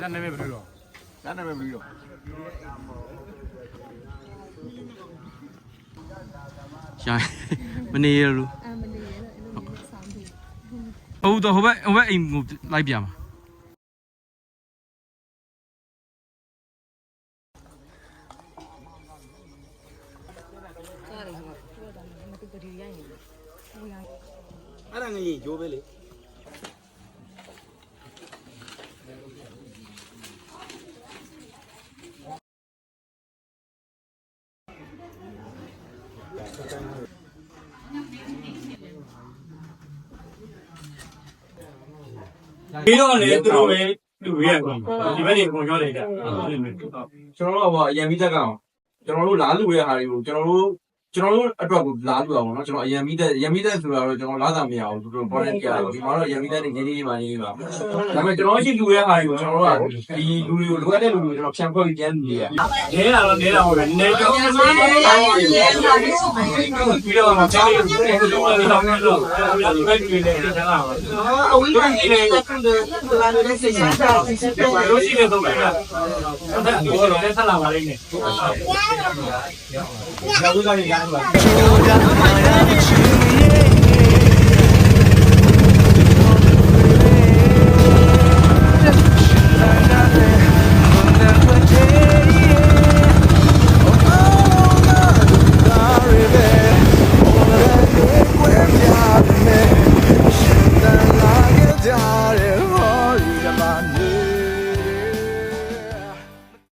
ကျန်နေမယ်ဘယ်လိုတော့ကျန်နေမယ်ပြီးတော့ရှာမနေရလို့အမနေရတော့အဲ့လိုမျိုးဆောင်းပြီးဟုတ်တော့ဟိုဘက်ဟိုဘက်အိမ်ကိုလိုက်ပြမှာစားတယ်ဆိုတော့တော့မတူပဒီရိုက်နေတယ်ဟိုရိုက်အဲ့ဒါငရင်ဂျိုးပဲလေ ပြီးတော့လေသူတို့ပဲလူရဲကုန်ဒီဘက်နေကုန်ရောတယ်ကြကျွန်တော်တို့ဟိုအရင်ပြီးတက်ကအောင်ကျွန်တော်တို့လားလူရဲ့ဟာတွေကိုကျွန်တော်တို့ ကျွန်တော်တို့အတွက်ကိုလားလူအောင်နော်ကျွန်တော်အရင်ပြီးတက်အရင်ပြီးတက်ဆိုတာတော့ကျွန်တော်လားသာမရအောင်သူတို့ပေါ်နေကြတယ်ဒီမှာတော့အရင်ပြီးတက်နေကြီးကြီးပါနေပါဒါပေမဲ့ကျွန်တော်ရှိလူရဲ့ဟာတွေကိုကျွန်တော်တို့ကဒီလူတွေကိုလိုအပ်တဲ့လူတွေကိုကျွန်တော်ဖြန့်ခွဲပြီးပြန်နေရနေလာတော့နေလာဟုတ်တယ်နေတော့ပြီးတော့မှပြန်ပြီးတော့တော့တော့တော့ဒီဘက်တွေလည်းတင်လာပါအဝိဇ္ဇာနဲ့တက်တဲ့သူလာနေတဲ့စိတ်ဆက်တာစိတ်ဆက်တာလို့ရှိနေတော့လည်းအဲ့ဒါကိုတော့လည်းဆက်လာပါလိမ့်မယ်ဘယ်လိုလဲကြား Yeah.